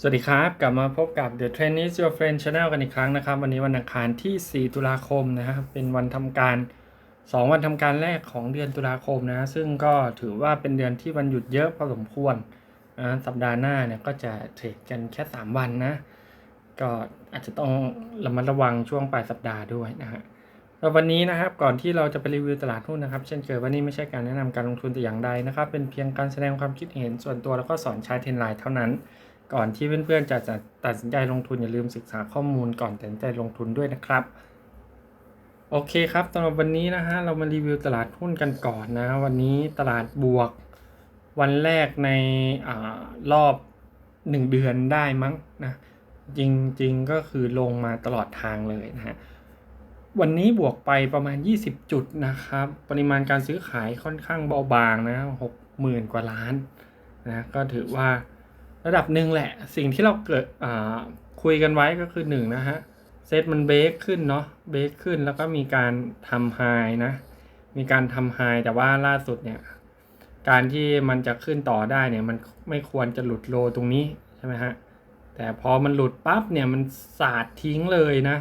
สวัสดีครับ กลับมาพบกับ The Trend is Your Friend Channel กันอีกครั้งนะครับ วันนี้วันอังคารที่ 4 ตุลาคมนะครับเป็นวันทำการ 2 วันทำการแรกของเดือนตุลาคมนะ ซึ่งก็ถือว่าเป็นเดือนที่วันหยุดเยอะพอสมควรนะสัปดาห์หน้าเนี่ยก็จะเทรดกันแค่ 3 วันนะ ก็อาจจะต้องระมัดระวังช่วงปลายสัปดาห์ด้วยนะฮะแล้ววันนี้นะครับก่อนที่เราจะไปรีวิวตลาดหุ้นนะครับ เช่นเคยวันนี้ไม่ใช่การแนะนำการลงทุนแต่อย่างใดนะครับ เป็นเพียงการแสดงความคิดเห็นส่วนตัวแล้วก็สอนใช้เทรนไลน์เท่านั้น ก่อนที่เพื่อนๆจะจะตัดสินใจลงทุนอย่าลืมศึกษาข้อมูลก่อนตัดสินใจลงทุนด้วยนะครับ โอเคครับสำหรับวันนี้นะฮะเรามารีวิวตลาดหุ้นกันก่อนนะวันนี้ตลาดบวก วันแรกในอารอบ 1 เดือนได้มั้งนะจริงๆก็คือลงมาตลอดทางเลยนะฮะวันนี้บวกไปประมาณ 20 จุดนะครับ ปริมาณการซื้อขายค่อนข้างเบาบางนะ60,000กว่าล้านนะก็ถือว่า ระดับหนึ่งแหละ สิ่งที่เราเกิดคุยกันไว้ก็คือหนึ่งนะฮะ เซตมันเบรกขึ้นเนาะเบรกขึ้นแล้วก็มีการทำไฮนะ มีการทำไฮแต่ว่าล่าสุดเนี่ย การที่มันจะขึ้นต่อได้เนี่ย มันไม่ควรจะหลุดโลตรงนี้ใช่ไหมฮะ แต่พอมันหลุดปั๊บเนี่ยมันสาดทิ้งเลยนะ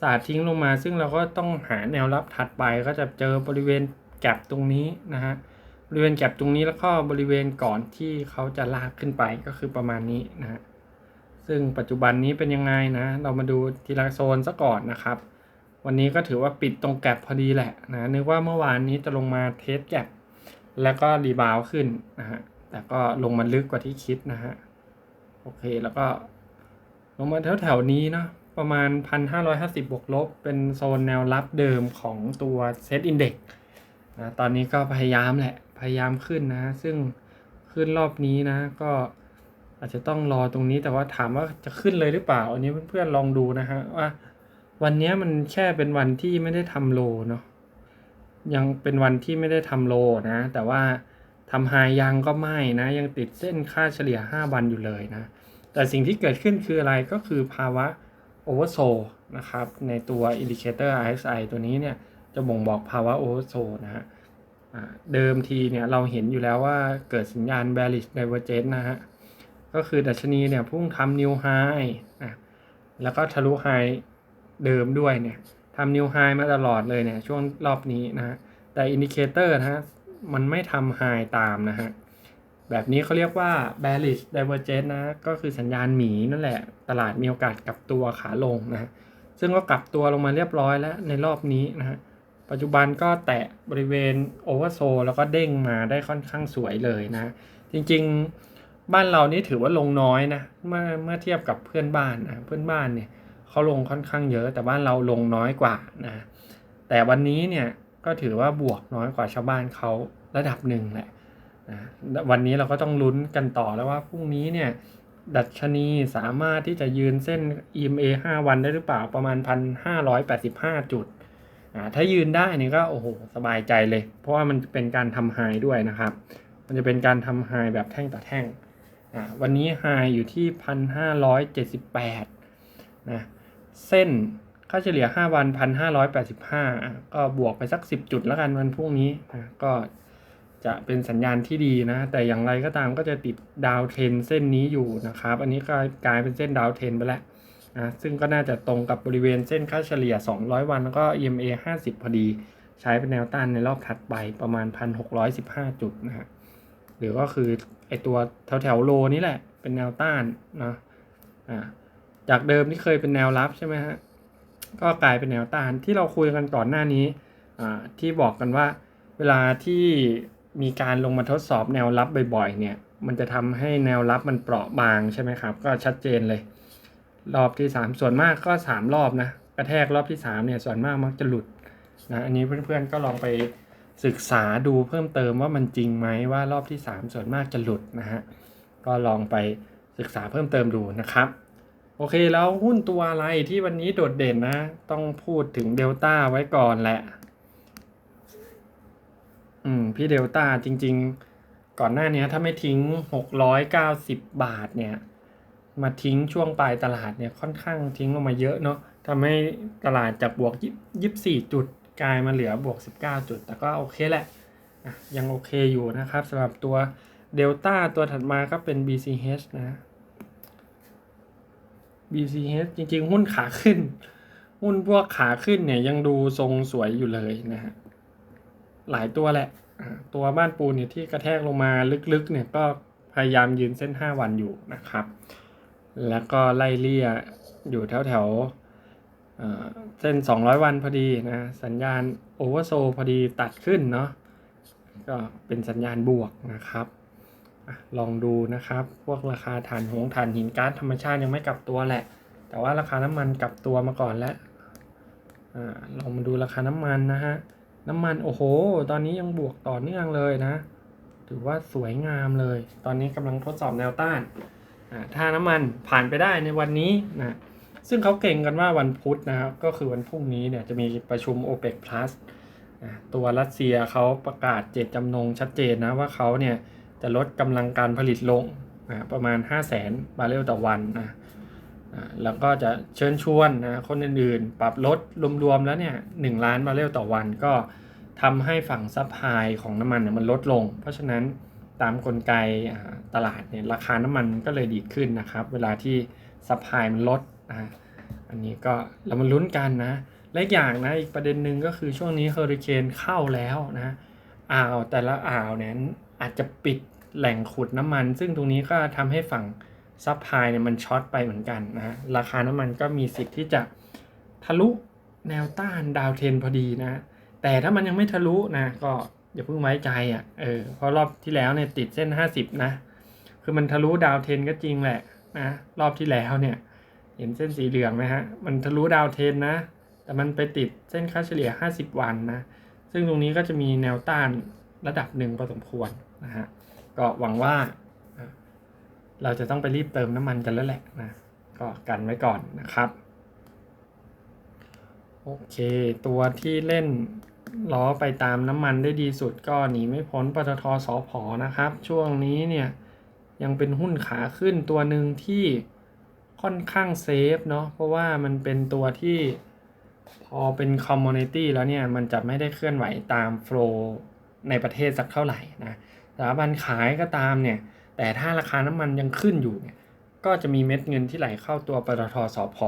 สาดทิ้งลงมาซึ่งเราก็ต้องหาแนวรับถัดไปก็จะเจอบริเวณแก็บตรงนี้นะฮะ ริเวณแก็บตรงนี้แล้วก็บริเวณก่อนที่เขาจะลากขึ้นไปก็คือประมาณนี้นะฮะซึ่งปัจจุบันนี้เป็นยังไงนะ เรามาดูทีละโซนซะก่อนนะครับ วันนี้ก็ถือว่าปิดตรงแก็บพอดีแหละนะนึกว่าเมื่อวานนี้จะลงมาเทสแก็บแล้วก็รีบาวขึ้นนะฮะแต่ก็ลงมาลึกกว่าที่คิดนะฮะโอเคแล้วก็ลงมาแถวแถวนี้เนาะประมาณ 1,550 บวกลบ เป็นโซนแนวรับเดิมของตัวเซตอินเด็กนะตอนนี้ก็พยายามแหละ พยายามขึ้นนะ ซึ่งขึ้นรอบนี้นะ ก็อาจจะต้องรอตรงนี้แต่ว่าถามว่าจะขึ้นเลยหรือเปล่า อันนี้เพื่อนๆลองดูนะฮะว่า วันนี้มันแค่เป็นวันที่ไม่ได้ทำโลเนาะยังเป็นวันที่ไม่ได้ทำโลนะ แต่ว่าทำไฮยังก็ไม่นะ ยังติดเส้นค่าเฉลี่ย 5 วันอยู่เลยนะ แต่สิ่งที่เกิดขึ้นคืออะไรก็คือภาวะโอเวอร์โซนะครับ ในตัวอินดิเคเตอร์ RSI ตัวนี้เนี่ย จะบ่งบอกภาวะโอเวอร์โซนะฮะ เดิมทีเนี่ยเราเห็นอยู่แล้วว่าเกิดสัญญาณ bearish divergence นะฮะ ก็คือดัชนีเนี่ยพุ่งทำนิวไฮนะแล้วก็ทะลุไฮเดิมด้วยเนี่ยทำนิวไฮมาตลอดเลยเนี่ยช่วงรอบนี้นะฮะ แต่อินดิเคเตอร์นะฮะ มันไม่ทำไฮตามนะฮะ แบบนี้เขาเรียกว่า bearish divergence นะ ก็คือสัญญาณหมีนั่นแหละ ตลาดมีโอกาสกลับตัวขาลงนะ ซึ่งก็กลับตัวลงมาเรียบร้อยแล้วในรอบนี้นะฮะ ปัจจุบันก็แตะบริเวณโอเวอร์โซแล้วก็เด้งมาได้ค่อนข้างสวยเลยนะ จริงๆบ้านเรานี่ถือว่าลงน้อยนะเมื่อเมื่อเทียบกับเพื่อนบ้านนะเพื่อนบ้านเนี่ยเขาลงค่อนข้างเยอะ แต่บ้านเราลงน้อยกว่านะแต่วันนี้เนี่ยก็ถือว่าบวกน้อยกว่าชาวบ้านเขาระดับหนึ่งแหละนะวันนี้เราก็ต้องลุ้นกันต่อแล้วว่าพรุ่งนี้เนี่ยดัชนีสามารถที่จะยืนเส้น EMA 5 วันได้หรือเปล่าประมาณ 1,585 จุดอ่า ถ้ายืนได้นี่ก็โอ้โหสบายใจเลย เพราะว่ามันเป็นการทำไฮด้วยนะครับ มันจะเป็นการทำไฮแบบแท่งต่อแท่งอ่าวันนี้ไฮอยู่ที่ 1,578นะเส้นค่าเฉลี่ย 5 วัน 1,585อะก็บวกไปสัก 10 จุดแล้วกันวันพรุ่งนี้นะก็จะเป็นสัญญาณที่ดีนะ แต่อย่างไรก็ตามก็จะติดดาวเทรนเส้นนี้อยู่นะครับ อันนี้ก็กลายเป็นเส้นดาวเทรนไปแล้ว นะซึ่งก็น่าจะตรงกับบริเวณเส้นค่าเฉลี่ย 200 วันแล้วก็ EMA 50 พอดี ใช้เป็นแนวต้านในรอบถัดไปประมาณ 1,615 จุดนะฮะหรือก็คือไอตัวแถวแถวๆโลนี้แหละ เป็นแนวต้านนะอ่าจากเดิมที่เคยเป็นแนวรับใช่ไหมฮะก็กลายเป็นแนวต้านที่เราคุยกันก่อนหน้านี้อ่าที่บอกกันว่า เวลาที่มีการลงมาทดสอบแนวรับบ่อยๆเนี่ย มันจะทำให้แนวรับมันเปราะบางใช่ไหมครับ ก็ชัดเจนเลย รอบที่ 3 ส่วนมากก็ 3 รอบนะกระแทกรอบที่3เนี่ยส่วนมากมักจะหลุดนะอันนี้เพื่อนๆก็ลองไปศึกษาดูเพิ่มเติมว่ามันจริงไหมว่ารอบที่ 3 ส่วนมากจะหลุดนะฮะก็ลองไปศึกษาเพิ่มเติมดูนะครับ โอเคแล้วหุ้นตัวอะไรที่วันนี้โดดเด่นนะ ต้องพูดถึงเดลต้าไว้ก่อนแหละ อืม พี่เดลต้าจริง ๆ ก่อนหน้านี้ถ้าไม่ทิ้ง 690 บาทเนี่ย มาทิ้งช่วงปลายตลาดเนี่ยค่อนข้างทิ้งลงมาเยอะเนาะทำให้ตลาดจากบวก24จุดกลายมาเหลือบวก 19 จุด แต่ก็โอเคแหละยังโอเคอยู่นะครับสำหรับตัวเดลต้าตัวถัดมาก็เป็น BCH นะ BCH จริงๆ หุ้นขาขึ้น หุ้นพวกขาขึ้นเนี่ยยังดูทรงสวยอยู่เลยนะฮะหลายตัวแหละ ตัวบ้านปูเนี่ยที่กระแทกลงมาลึกๆเนี่ยก็พยายามยืนเส้น 5 วันอยู่นะครับ แล้วก็ไล่เลี่ยอยู่แถวแถวเอ่อเส้น 200 วันพอดีนะสัญญาณโอเวอร์โซพอดีตัดขึ้นเนาะก็เป็นสัญญาณบวกนะครับลองดูนะครับ พวกราคาถ่านหงถ่านหินก๊าซธรรมชาติยังไม่กลับตัวแหละ แต่ว่าราคาน้ำมันกลับตัวมาก่อนแล้วอลองมาดูราคาน้ำมันนะฮะน้ำมันโอ้โห ตอนนี้ยังบวกต่อเนื่องเลยนะ ถือว่าสวยงามเลย ตอนนี้กำลังทดสอบแนวต้าน ถ้าน้ำมันผ่านไปได้ในวันนี้นะซึ่งเขาเก่งกันว่าวันพุธนะครับ ก็คือวันพรุ่งนี้เนี่ยจะมีประชุม OPEC Plus ตัวรัสเซียเขาประกาศเจตจำนงชัดเจนนะว่าเขาเนี่ยจะลดกำลังการผลิตลงอ่าประมาณ 5 0 0แสนบาร์เรลต่อวันนะแล้วก็จะเชิญชวนนะคนอื่นๆ ปรับลดรวมๆแล้วเนี่ยหล้านบาร์เรลต่อวันก็ทำให้ฝั่งซัพพลายของน้ำมันเนี่ยมันลดลง เพราะฉะนั้น ตามกลไกตลาดเนี่ยราคาน้ำมันก็เลยดีขึ้นนะครับ เวลาที่ซัพพลายมันลดอ่าอันนี้ก็เรามาลุ้นกันนะและอีกอย่างนะอีกประเด็นหนึ่งก็คือช่วงนี้เฮอริเคนเข้าแล้วนะอ่าวแต่ละอ่าวเนี่ยอาจจะปิดแหล่งขุดน้ำมัน ซึ่งตรงนี้ก็ทำให้ฝั่งซัพพลายเนี่ยมันช็อตไปเหมือนกันนะราคาน้ำมันก็มีสิทธิ์ที่จะทะลุแนวต้านดาวเทนพอดีนะ แต่ถ้ามันยังไม่ทะลุนะก็ อย่าเพิ่งไว้ใจอะเออเพราะรอบที่แล้วเนี่ยติดเส้น 50 นะ คือมันทะลุดาวเทนก็จริงแหละนะรอบที่แล้วเนี่ย เห็นเส้นสีเหลืองไหมฮะ มันทะลุดาวเทนนะ แต่มันไปติดเส้นค่าเฉลี่ย 50 วันนะ ซึ่งตรงนี้ก็จะมีแนวต้านระดับหนึ่งพอสมควรนะฮะก็หวังว่าเราจะต้องไปรีบเติมน้ำมันกันแล้วแหละนะก็กันไว้ก่อนนะครับ โอเค ตัวที่เล่น ล้อไปตามน้ำมันได้ดีสุดก็หนีไม่พ้นปตทสอพอนะครับ ช่วงนี้เนี่ยยังเป็นหุ้นขาขึ้นตัวหนึ่งที่ค่อนข้างเซฟเนาะเพราะว่ามันเป็นตัวที่พอเป็นคอมมูนิตี้แล้วเนี่ย มันจะไม่ได้เคลื่อนไหวตามโฟล์ในประเทศสักเท่าไหร่นะสถาบันขายก็ตามเนี่ย แต่ถ้าราคาน้ำมันยังขึ้นอยู่เนี่ยก็จะมีเม็ดเงินที่ไหลเข้าตัวปตทสพ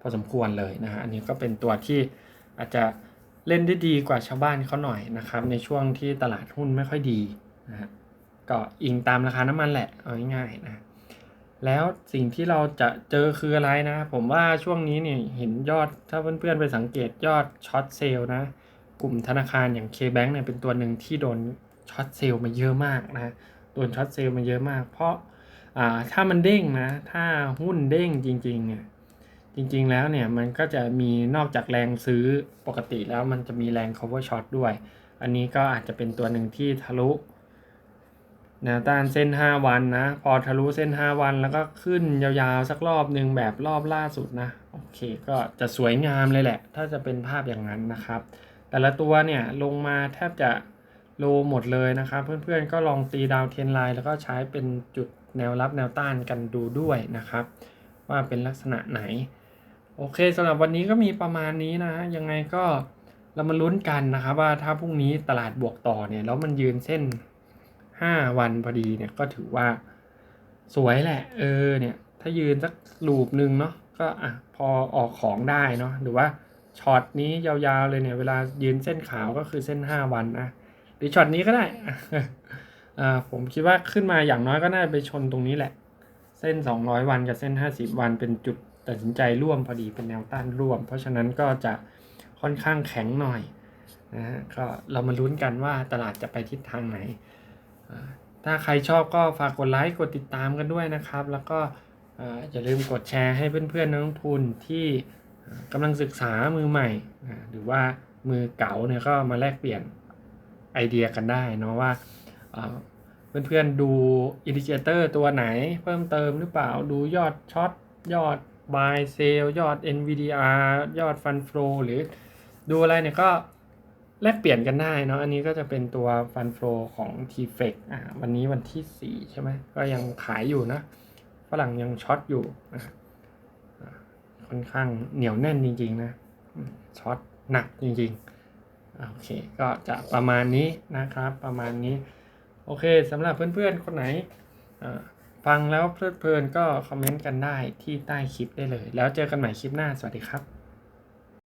พอสมควรเลยนะฮะอันนี้ก็เป็นตัวที่อาจจะ เล่นได้ดีกว่าชาวบ้านเขาหน่อยนะครับ ในช่วงที่ตลาดหุ้นไม่ค่อยดีนะฮะก็อิงตามราคาน้ำมันแหละเอาง่ายๆนะแล้วสิ่งที่เราจะเจอคืออะไรนะ ผมว่าช่วงนี้เนี่ยเห็นยอดถ้าเพื่อนๆไปสังเกตยอดช็อตเซลล์นะ กลุ่มธนาคารอย่าง K-Bank เนี่ยเป็นตัวหนึ่งที่โดนช็อตเซลล์มาเยอะมากนะโดนช็อตเซลล์มาเยอะมาก เพราะอ่าถ้ามันเด้งนะ ถ้าหุ้นเด้งจริงๆเนี่ย จริงๆแล้วเนี่ยมันก็จะมีนอกจากแรงซื้อปกติแล้วมันจะมีแรง cover short ด้วย อันนี้ก็อาจจะเป็นตัวหนึ่งที่ทะลุแนวต้านเส้น 5 วันนะ พอทะลุเส้น 5 วันแล้วก็ขึ้นยาวๆ สักรอบหนึ่งแบบรอบล่าสุดนะ โอเคก็จะสวยงามเลยแหละ ถ้าจะเป็นภาพอย่างนั้นนะครับ แต่ละตัวเนี่ยลงมาแทบจะโลหมดเลยนะครับ เพื่อนๆก็ลองตีดาวเทนไลน์แล้วก็ใช้เป็นจุดแนวรับแนวต้านกันดูด้วยนะครับ ว่าเป็นลักษณะไหน โอเคสำหรับวันนี้ก็มีประมาณนี้นะ ยังไงก็เรามาลุ้นกันนะครับว่าถ้าพรุ่งนี้ตลาดบวกต่อเนี่ยแล้วมันยืนเส้นห้าวันพอดีเนี่ยก็ถือว่าสวยแหละ เออเนี่ยถ้ายืนสักลูปหนึ่งเนาะก็อะพอออกของได้เนาะหรือว่าช็อตนี้ยาวๆเลยเนี่ยเวลายืนเส้นขาวก็คือเส้น 5 วันนะหรือช็อตนี้ก็ได้อ่าผมคิดว่าขึ้นมาอย่างน้อยก็น่าจะไปชนตรงนี้แหละ เส้น 200 วันกับเส้น 50 วันเป็นจุด ตัดสินใจร่วมพอดีเป็นแนวต้านร่วม เพราะฉะนั้นก็จะค่อนข้างแข็งหน่อยนะฮะก็เรามาลุ้นกันว่าตลาดจะไปทิศทางไหน ถ้าใครชอบก็ฝากกดไลค์กดติดตามกันด้วยนะครับ แล้วก็อ่าอย่าลืมกดแชร์ให้เพื่อนๆนักลงทุนที่กำลังศึกษามือใหม่ หรือว่ามือเก่าเนี่ยก็มาแลกเปลี่ยนไอเดียกันได้เนาะว่าอ่าเพื่อนๆดูอินดิเคเตอร์ตัวไหนเพิ่มเติมหรือเปล่าดูยอดช็อตยอด buy sell ยอด NVDR ยอด Fund Flow หรือดูอะไรเนี่ยก็แลกเปลี่ยนกันได้เนาะอันนี้ก็จะเป็นตัวฟันโฟของ t f e c อ่าวันนี้วันที่ 4 ใช่ไหมก็ยังขายอยู่นะฝรั่งยังช็อตอยู่อะค่อนข้างเหนียวแน่นจริง ๆ นะช็อตหนักจริงๆโอเค ก็จะประมาณนี้นะครับประมาณนี้ โอเคสำหรับเพื่อนๆ คนไหนอ่า ฟังแล้วเพลิดเพลินก็คอมเมนต์กันได้ที่ใต้คลิปได้เลย แล้วเจอกันใหม่คลิปหน้าสวัสดีครับ